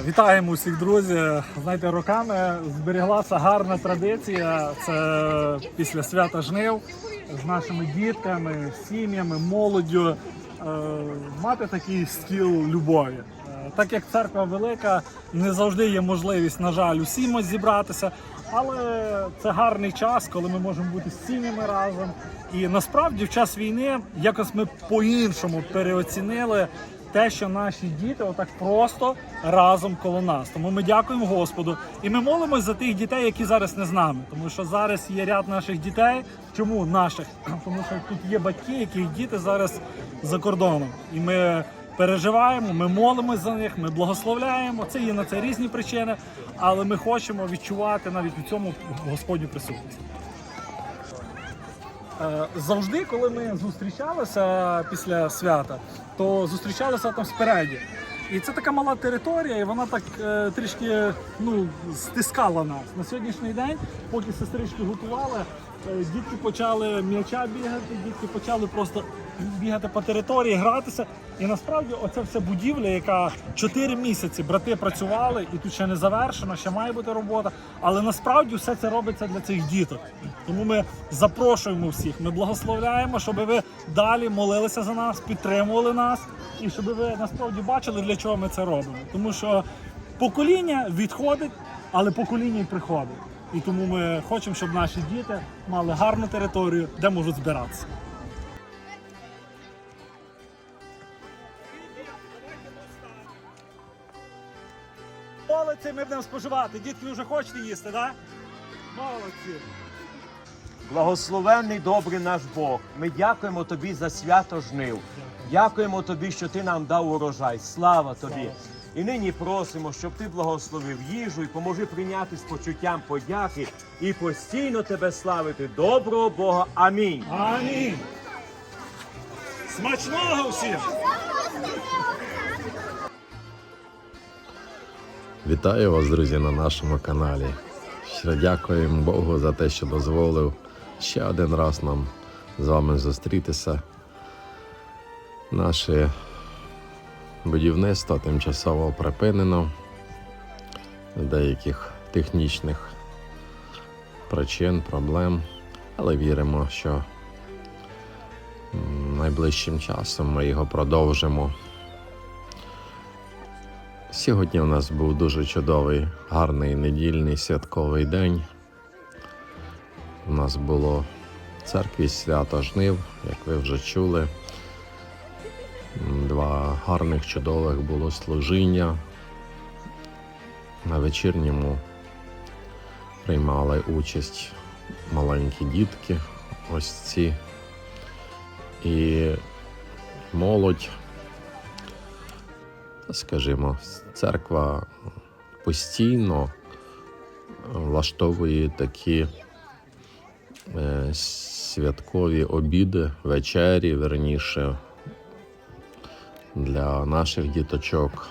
Вітаємо усіх, друзі. Знаєте, роками зберіглася гарна традиція. Це після свята жнив з нашими дітками, сім'ями, молоддю е, мати такий стіл любові. Е, Так як церква велика, не завжди є можливість, на жаль, усім зібратися. Але це гарний час, коли ми можемо бути з сім'ями разом. І насправді в час війни якось ми по-іншому переоцінили те, що наші діти отак просто разом коло нас. Тому ми дякуємо Господу і ми молимось за тих дітей, які зараз не з нами. Тому що зараз є ряд наших дітей. Чому наших? Тому що тут є батьки, яких діти зараз за кордоном, і ми. Переживаємо, ми молимось за них, ми благословляємо. Це є на це різні причини, але ми хочемо відчувати навіть у цьому Господню присутність. Е, Завжди, коли ми зустрічалися після свята, то зустрічалися там спереді. І це така мала територія, і вона так е, трішки ну, стискала нас. На сьогоднішній день, поки сестрички готували, дітки почали м'яча бігати, дітки почали просто бігати по території, гратися. І насправді оця вся будівля, яка 4 місяці брати працювали, і тут ще не завершено, ще має бути робота. Але насправді все це робиться для цих діток. Тому ми запрошуємо всіх, ми благословляємо, щоб ви далі молилися за нас, підтримували нас, і щоб ви насправді бачили, для чого ми це робимо. Тому що покоління відходить, але покоління й приходить. І тому ми хочемо, щоб наші діти мали гарну територію, де можуть збиратися. Молодці, ми будемо споживати. Дітки, ви вже хочете їсти, так? Да? Молодці. Благословенний добрий наш Бог. Ми дякуємо тобі за свято жнив. Дякуємо тобі, що ти нам дав урожай. Слава тобі. І нині просимо, щоб ти благословив їжу і поможи прийняти з почуттям подяки і постійно тебе славити. Доброго Бога. Амінь. Амінь. Смачного всім! Вітаю вас, друзі, на нашому каналі. Щиро дякуємо Богу за те, що дозволив ще один раз нам з вами зустрітися. Наше будівництво тимчасово припинено з деяких технічних причин, проблем, але віримо, що найближчим часом ми його продовжимо. Сьогодні у нас був дуже чудовий, гарний недільний святковий день. У нас було в церкві свято жнив, як ви вже чули. М, гарних, чудових було служіння. На вечірньому приймали участь маленькі дітки, ось ці. І молодь скажімо, церква постійно влаштовує такі е, святкові обіди, вечері, верніше, для наших діточок.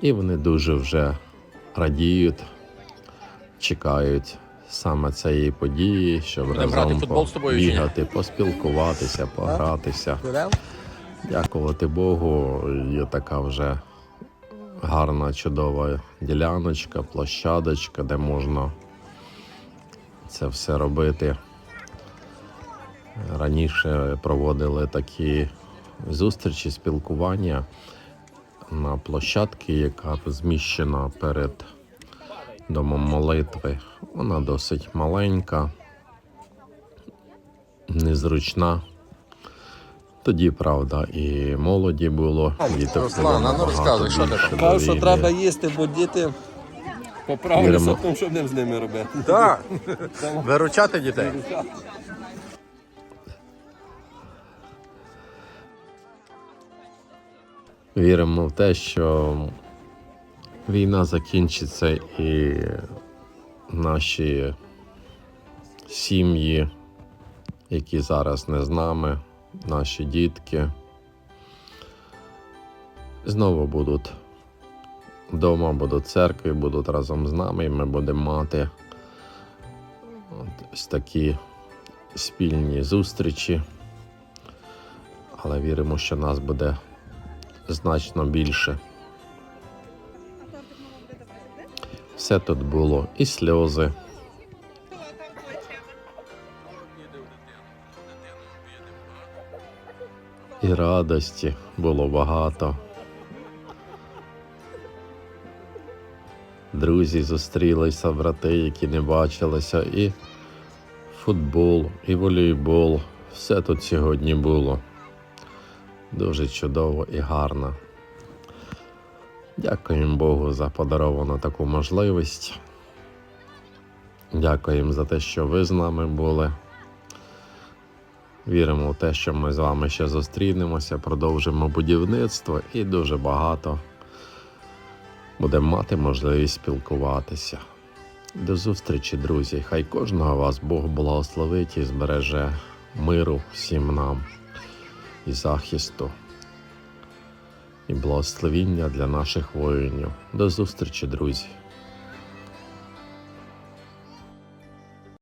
І вони дуже вже радіють, чекають саме цієї події, щоб грати разом в футбол з тобою чи поспілкуватися, погратися. Дякувати Богу, є така вже гарна, чудова діляночка, площадочка, де можна це все робити. Раніше проводили такі зустрічі, спілкування на площадці, яка зміщена перед домом молитви. Вона досить маленька, незручна. Тоді, правда, і молоді було. Діти Руслан, а ну розказуй, що ти там? Кажу, що треба їсти, бо діти поправилися в тому, що будемо з ними робити. Так. Виручати дітей. Віримо в те, що війна закінчиться і наші сім'ї, які зараз не з нами, наші дітки, знову будуть вдома, будуть церкві, будуть разом з нами, і ми будемо мати ось такі спільні зустрічі. Але віримо, що нас буде значно більше. Все тут було і сльози. І радості було багато. Друзі зустрілися, брати, які не бачилися, і футбол, і волейбол. Все тут сьогодні було. Дуже чудово і гарно. Дякуємо Богу за подаровану таку можливість. Дякуємо за те, що ви з нами були. Віримо в те, що ми з вами ще зустрінемося, продовжимо будівництво і дуже багато будемо мати можливість спілкуватися. До зустрічі, друзі! Хай кожного вас Бог благословить і збереже миру всім нам і захисту, і благословіння для наших воїнів. До зустрічі, друзі!